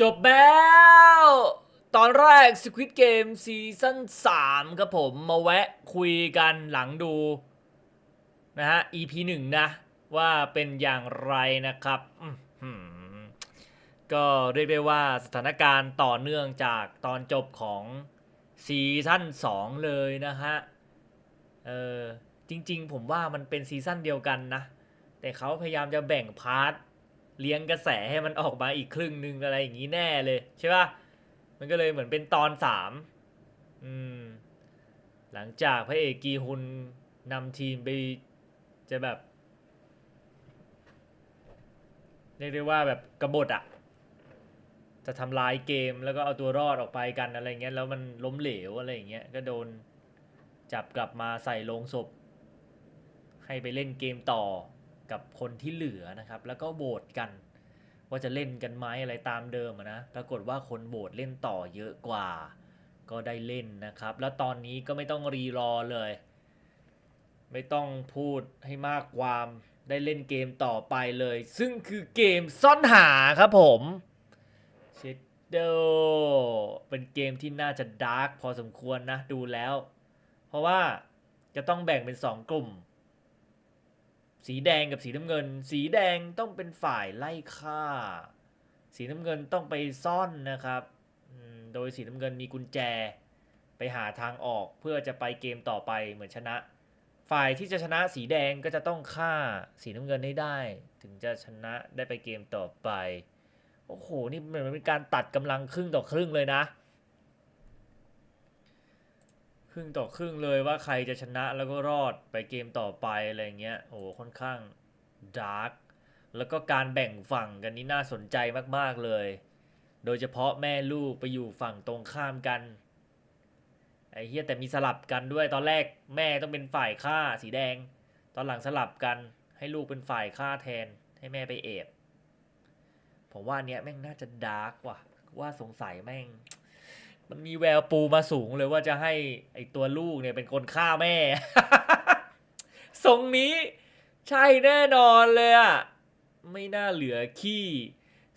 จบแล้ว ตอนแรก Squid Game ซีซั่น3ครับผมมาแวะคุยกันหลังดู นะฮะ EP 1 นะ ว่าเป็นอย่างไรนะครับ ก็เรียกได้ว่าสถานการณ์ต่อเนื่องจากตอนจบของซีซั่น2 เลยนะฮะ เออจริง ๆ ผมว่ามันเป็นซีซั่นเดียวกันนะ แต่เขาพยายามจะแบ่งพาร์ท เลี้ยงกระแสให้มันออกมาอีกครึ่งหนึ่งอะไรอย่างนี้แน่เลยใช่ปะมันก็เลยเหมือนเป็นตอนสามอืมหลังจากพระเอกกีฮุนนำทีมไปจะแบบเรียกได้ว่าแบบกบฏอะจะทำลายเกมแล้วก็เอาตัวรอดออกไปกันอะไรเงี้ยแล้วมันล้มเหลวอะไรอย่างเงี้ยก็โดนจับกลับมาใส่ลงศพ ให้ไปเล่นเกมต่อ กับคนที่เหลือนะครับ แล้วก็โหวตกัน ว่าจะเล่นกันไหมอะไรตามเดิมนะ ปรากฏว่าคนโหวตเล่นต่อเยอะกว่า ก็ได้เล่นนะครับ แล้วตอนนี้ก็ไม่ต้องรีรอเลย ไม่ต้องพูดให้มากความได้เล่นเกมต่อไปเลย ซึ่งคือเกมซ่อนหาครับผมเชดโดอเป็นเกมที่น่าจะดาร์กพอสมควรนะ ดูแล้ว เพราะว่าจะต้องแบ่งเป็นสองกลุ่ม สีแดงกับสีน้ำเงิน สีแดงต้องเป็นฝ่ายไล่ฆ่า สีน้ำเงินต้องไปซ่อนนะครับ โดยสีน้ำเงินมีกุญแจ ไปหาทางออกเพื่อจะไปเกมต่อไปเหมือนชนะ ฝ่ายที่จะชนะสีแดงก็จะต้องฆ่าสีน้ำเงินให้ได้ ถึงจะชนะได้ไปเกมต่อไป โอ้โห นี่เหมือนเป็นการตัดกำลังครึ่งต่อครึ่งเลยนะ ครึ่งต่อครึ่งเลยว่าใครจะชนะแล้วก็รอดไปเกมต่อไปอะไรเงี้ยโอ้โหค่อนข้างดาร์กแล้วก็การแบ่งฝั่งกันนี่น่าสนใจมากๆเลย โดยเฉพาะแม่ลูกไปอยู่ฝั่งตรงข้ามกันไอ้เฮียแต่มีสลับกันด้วยตอนแรกแม่ต้องเป็นฝ่ายฆ่าสีแดง ตอนหลังสลับกันให้ลูกเป็นฝ่ายฆ่าแทนให้แม่ไปเอบผมว่าเนี้ยแม่งน่าจะดาร์กว่ะว่าสงสัยแม่ง มันมีแววปูมาสูงเลยว่าจะให้ไอตัวลูกเนี่ยเป็นคนฆ่าแม่ ทรงนี้ใช่แน่นอนเลยอะไม่น่าเหลือขี้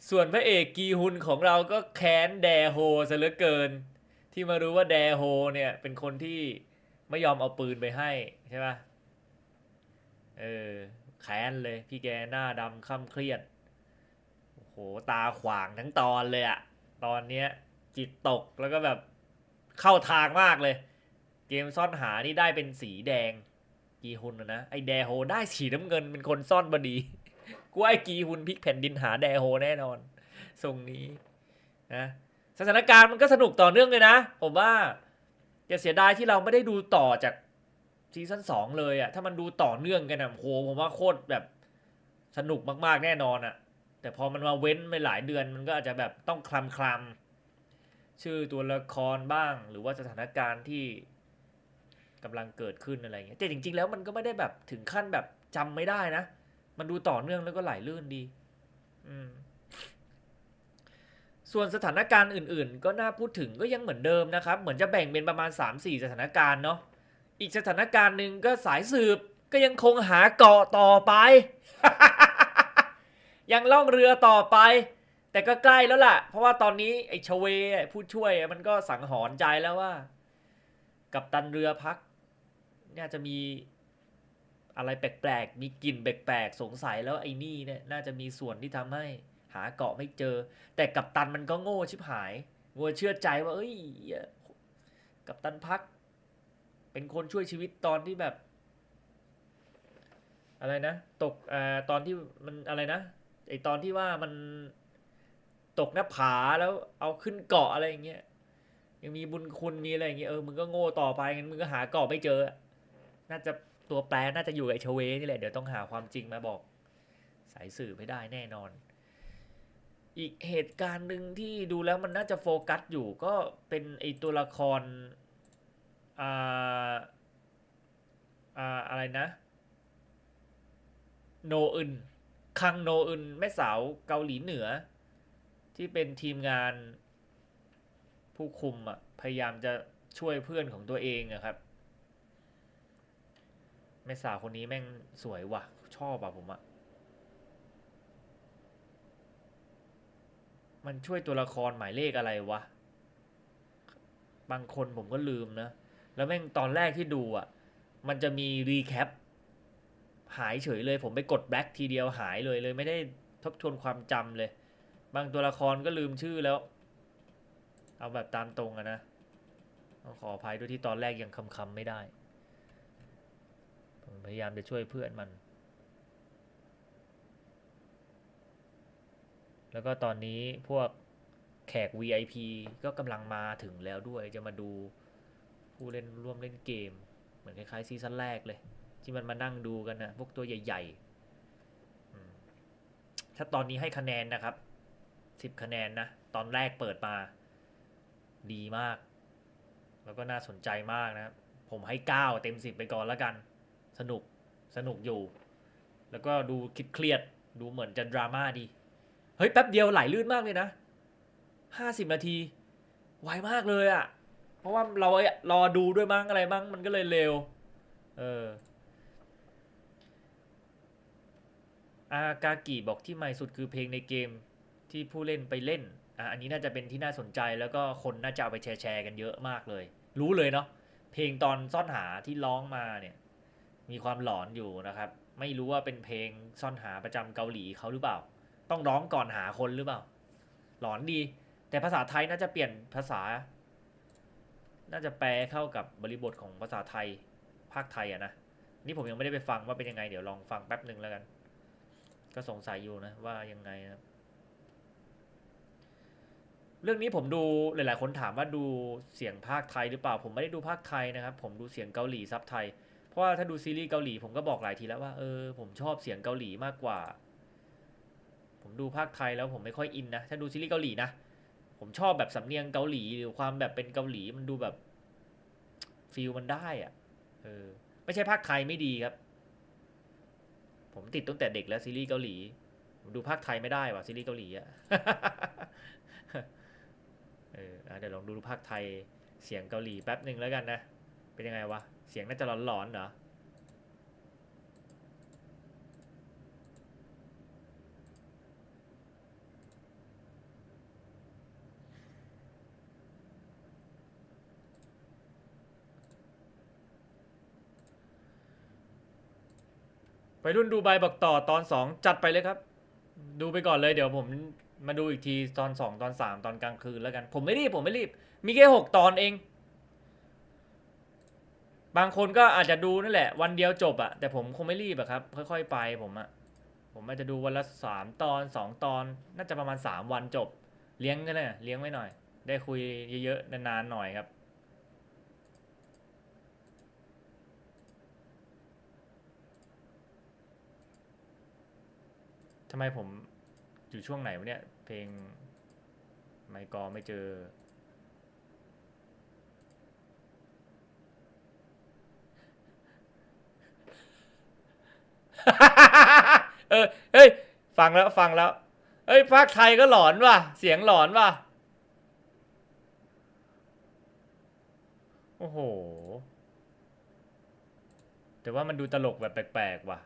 ส่วนพระเอกกีฮุนของเราก็แค้นแดโฮซะเหลือเกิน ที่มารู้ว่าแดโฮเนี่ยเป็นคนที่ไม่ยอมเอาปืนไปให้ใช่ปะเออแค้นเลยพี่แกหน้าดำค่ำเครียดโอ้โหตาขวางทั้งตอนเลยอะตอนเนี้ย จิตตกแล้วก็แบบเข้าทางมากเลย เกมซ่อนหานี่ได้เป็นสีแดง กีฮุนนะนะไอแดโฮได้สีน้ำเงินเป็นคนซ่อนบดีกูไอกีฮุนพลิกแผ่นดินหาแดโฮแน่นอนทรงนี้นะสถานการณ์มันก็สนุกต่อเนื่องเลยนะ ผมว่าอย่าเสียดายที่เราไม่ได้ดูต่อจากซีซั่นสองเลยอะถ้ามันดูต่อเนื่องกันอะโหผมว่าโคตรแบบสนุกมากๆแน่นอนอะแต่พอมันมาเว้นไปหลายเดือนมันก็อาจจะแบบต้องคลำคลำ ชื่อตัวละครบ้าง หรือว่าสถานการณ์ที่กำลังเกิดขึ้นอะไรเงี้ยแต่จริง ๆ แล้วมันก็ไม่ได้แบบถึงขั้นแบบจำไม่ได้นะ มันดูต่อเนื่องแล้วก็ไหลลื่นดี อืมส่วนสถานการณ์อื่น ๆ ก็น่าพูดถึงก็ยังเหมือนเดิมนะครับ เหมือนจะแบ่งเป็นประมาณ 3-4 สถานการณ์เนาะอีกสถานการณ์หนึ่งก็สายสืบก็ยังคงหาเกาะต่อไป ยังล่องเรือต่อไป แต่ก็ใกล้แล้วล่ะ เพราะว่าตอนนี้ไอ้ชเวผู้ช่วยมันก็สังหรณ์ใจแล้วว่า กับตันเรือพักน่าจะมีอะไรแปลกๆ มีกลิ่นแปลกๆ สงสัยแล้วไอ้นี่เนี่ยน่าจะมีส่วนที่ทำให้หาเกาะไม่เจอ แต่กับตันมันก็โง่ชิบหายงัวเชื่อใจว่า เอ้ยเหี้ยกับตันพัก เป็นคนช่วยชีวิตตอนที่แบบ อะไรนะ ตกอ่าตอนที่มันอะไรนะไอตอนที่ว่ามัน ตกหน้าผาแล้วเอาขึ้นเกาะอะไรอย่างเงี้ยยังมีบุญคุณมีอะไรอย่างเงี้ยเออมึงก็โง่ต่อไปงั้นมึงก็หาเกาะไม่เจอ น่าจะตัวแปรน่าจะอยู่ไอชเวนี่แหละเดี๋ยวต้องหาความจริงมาบอก สายสื่อไม่ได้แน่นอน อีกเหตุการณ์หนึ่งที่ดูแล้วมันน่าจะโฟกัสอยู่ก็เป็นไอตัวละครอ่าอ่าอะไรนะ โนอึนคังโนอึนแม่สาวเกาหลีเหนือ ที่เป็นทีมงานผู้คุมอะพยายามจะช่วยเพื่อนของตัวเองอะครับแม่สาวคนนี้แม่งสวยว่ะ ชอบอะผมอะมันช่วยตัวละครหมายเลขอะไรวะ บางคนผมก็ลืมนะ แล้วแม่งตอนแรกที่ดูอะมันจะมีรีแคปหายเฉยเลย ผมไปกดแบล็กทีเดียวหายเลยเลย ไม่ได้ทบทวนความจำเลย บางตัวละครก็ลืมชื่อแล้ว เอาแบบตามตรงอะนะขออภัยด้วยที่ตอนแรกยังคำคำๆไม่ได้ ผมพยายามจะช่วยเพื่อนมัน แล้วก็ตอนนี้พวกแขก VIP ก็กำลังมาถึงแล้วด้วยจะมาดูผู้เล่นร่วมเล่นเกม เหมือนคล้ายๆซีซั่นแรกเลย ที่มันมานั่งดูกันนะพวกตัวใหญ่ ๆ ถ้าตอนนี้ให้คะแนนนะครับ 10คะแนนนะ ตอนแรกเปิดมา ดีมาก แล้วก็น่าสนใจมากนะ ผมให้9เต็ม10ไปก่อนแล้วกัน สนุกสนุกอยู่ แล้วก็ดูคิดเครียดดูเหมือนจะดราม่าดี เฮ้ย แป๊บเดียวไหลลื่นมากเลยนะ50นาที ไวมากเลยอะ่ะ เพราะว่าเรารอดูด้วยมั้งอะไรบ้างมันก็เลยเร็ว เอออากากิบอกที่ใหม่สุดคือเพลงในเกม ที่ผู้เล่นไปเล่นอะอันนี้น่าจะเป็นที่น่าสนใจแล้วก็คนน่าจะเอาไปแชร์แชร์กันเยอะมากเลย รู้เลยเนาะเพลงตอนซ่อนหาที่ร้องมาเนี่ย มีความหลอนอยู่นะครับ ไม่รู้ว่าเป็นเพลงซ่อนหาประจำเกาหลีเขาหรือเปล่า ต้องร้องก่อนหาคนหรือเปล่า หลอนดี แต่ภาษาไทยน่าจะเปลี่ยนภาษา น่าจะแปลเข้ากับบริบทของภาษาไทยภาคไทยอะนะนี่ผมยังไม่ได้ไปฟังว่าเป็นยังไง เดี๋ยวลองฟังแป๊บหนึ่งแล้วกัน ก็สงสัยอยู่นะว่ายังไงนะครับ เรื่องนี้ผมดูหลาย ๆ คนถามว่าดูเสียงภาคไทยหรือเปล่า ผมไม่ได้ดูภาคไทยนะครับ ผมดูเสียงเกาหลีซับไทย เพราะว่าถ้าดูซีรีส์เกาหลีผมก็บอกหลายทีแล้วว่าเออผมชอบเสียงเกาหลีมากกว่า ผมดูภาคไทยแล้วผมไม่ค่อยอินนะ ถ้าดูซีรีส์เกาหลีนะ ผมชอบแบบสำเนียงเกาหลีหรือความแบบเป็นเกาหลีมันดูแบบฟีลมันได้อะเออไม่ใช่ภาคไทยไม่ดีครับ ผมติดตั้งแต่เด็กแล้วซีรีส์เกาหลี ผมดูภาคไทยไม่ได้ว่ะซีรีส์เกาหลีอะ เออเดี๋ยวลองดูภาคไทยเสียงเกาหลีแป๊บหนึ่งแล้วกันนะ เป็นยังไงวะ เสียงน่าจะหลอนๆเหรอไปรุ่นดูใบบอกต่อตอนสองจัดไปเลยครับ ดูไปก่อนเลยเดี๋ยวผม มาดูอีกทีตอนสองตอนสามตอนกลางคืนแล้วกัน ผมไม่รีบผมไม่รีบ มีแค่หกตอนเอง บางคนก็อาจจะดูนั่นแหละ วันเดียวจบอะแต่ผมคงไม่รีบอะครับ ค่อย ๆ ไปผมอะผมอาจจะดูวันละสามตอนสองตอน น่าจะประมาณสามวันจบ เลี้ยงกันเลยเลี้ยงไว้หน่อย ได้คุยเยอะๆนานๆหน่อยครับทำไมผม อยู่ช่วงไหนวะเนี่ย เพลงไมค์กอไม่เจอ เออเฮ้ย ฟังแล้วฟังแล้วเฮ้ยภาคไทยก็หลอนว่ะ เสียงหลอนว่ะ โอ้โห แต่ว่ามันดูตลกแบบแปลกๆว่ะ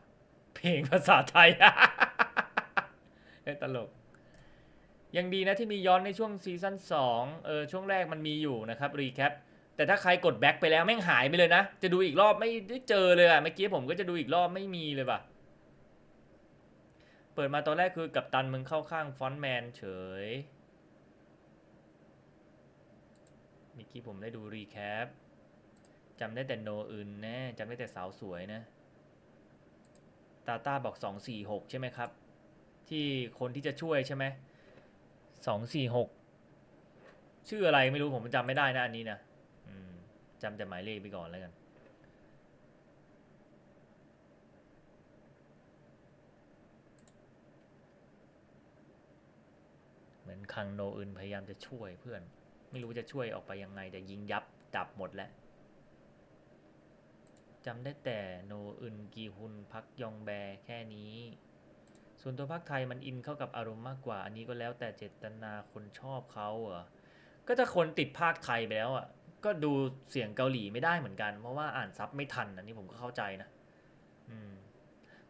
เพลงภาษาไทยเอ้ยตลก ยังดีนะที่มีย้อนในช่วงซีซั่น2เออช่วงแรกมันมีอยู่นะครับรีแคปแต่ถ้าใครกดแบ็คไปแล้วแม่งหายไปเลยนะ จะดูอีกรอบไม่ได้เจอเลยอะเมื่อกี้ผมก็จะดูอีกรอบไม่มีเลยว่ะ เปิดมาตอนแรกคือกับตันมึงเข้าข้างฟอนแมนเฉยเมื่อกี้ผมได้ดูรีแคปจำได้แต่โนอื่นแน่จำได้แต่สาวสวยนะ ตาตาบอกสองสี่หกใช่ไหมครับ ที่คนที่จะช่วยใช่ไหมสองสี่หกชื่ออะไรไม่รู้ผมจำไม่ได้นะอันนี้นะจำแต่หมายเลขไปก่อนแล้วกันเหมือนคังโนอึนพยายามจะช่วยเพื่อน ไม่รู้จะช่วยออกไปยังไงแต่ยิงยับดับหมดแล้วจำได้แต่โนอึนกีฮุนพักยองแบแค่นี้ ส่วนตัวภาคไทยมันอินเข้ากับอารมณ์มากกว่า อันนี้ก็แล้วแต่เจตนาคนชอบเขาเหรอก็ถ้าคนติดภาคไทยไปแล้วอะก็ดูเสียงเกาหลีไม่ได้เหมือนกัน เพราะว่าอ่านซับไม่ทันอันนี้ผมก็เข้าใจนะอืม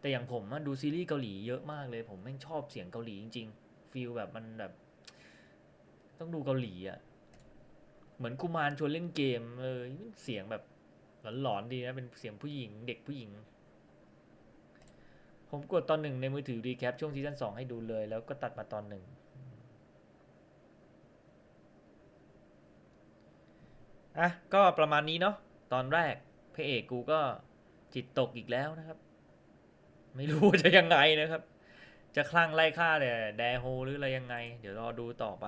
แต่อย่างผมดูซีรีส์เกาหลีเยอะมากเลย ผมแม่งชอบเสียงเกาหลีจริงๆฟีลแบบมันแบบ ต้องดูเกาหลีอะเหมือนกุมารชวนเล่นเกมเออเสียงแบบหลอนๆดีนะเป็นเสียงผู้หญิง เด็กผู้หญิง ผมกดตอนหนึ่งในมือถือรีแคปช่วงซีซั่นสองให้ดูเลย แล้วก็ตัดมาตอนหนึ่งอะก็ประมาณนี้เนาะตอนแรกพระเอกกูก็จิตตกอีกแล้วนะครับ ไม่รู้จะยังไงนะครับ จะคลั่งไล่ฆ่าแต่แดโฮหรืออะไรยังไง เดี๋ยวรอดูต่อไป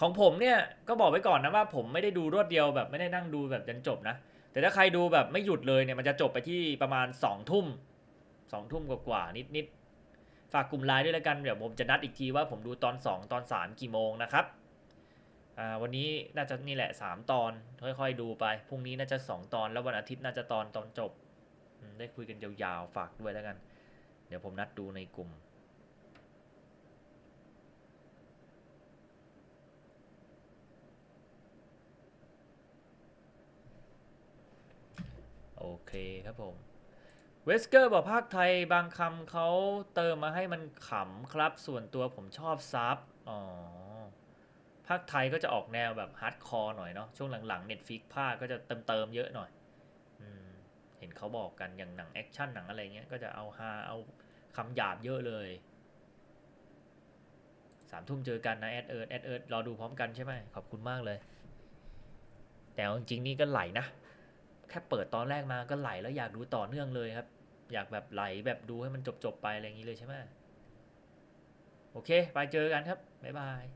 ของผมเนี่ยก็บอกไว้ก่อนนะว่า ผมไม่ได้ดูรวดเดียวแบบไม่ได้นั่งดูแบบจนจบนะ แต่ถ้าใครดูแบบไม่หยุดเลยเนี่ยมันจะจบไปที่ประมาณสองทุ่ม สองทุ่มกว่าๆนิดๆ ฝากกลุ่มไลน์ด้วยแล้วกันเดี๋ยวผมจะนัดอีกทีว่าผมดูตอนสองตอนสามกี่โมงนะครับอ่าวันนี้น่าจะนี่แหละสามตอนค่อยๆดูไป พรุ่งนี้น่าจะสองตอนแล้ววันอาทิตย์น่าจะตอนตอนจบ ได้คุยกันยาวๆ ฝากด้วยแล้วกัน เดี๋ยวผมนัดดูในกลุ่มโอเคครับผม เวสเกอร์บอกภาคไทยบางคำเขาเติมมาให้มันขำครับ ส่วนตัวผมชอบซับอ๋อภาคไทยก็จะออกแนวแบบฮาร์ดคอร์หน่อยเนาะช่วงหลังๆ Netflix ภาคก็จะเติมเติมเยอะหน่อยอเห็นเขาบอกกันอย่างหนังแอคชั่นหนังอะไรเงี้ยก็จะเอาฮาเอาคำหยาบเยอะเลยสามทุ่มเจอกันนะแอดเอิร์ดแอดเอิร์ดรอดูพร้อมกันใช่ไหมขอบคุณมากเลย แต่จริงๆนี่ก็ไหลนะ แค่เปิดตอนแรกมาก็ไหลแล้วอยากดูต่อเนื่องเลยครับ อยากแบบไหลแบบดูให้มันจบๆไปอะไรอย่างนี้เลยใช่ไหมโอเค ไปเจอกันครับ บ๊ายบาย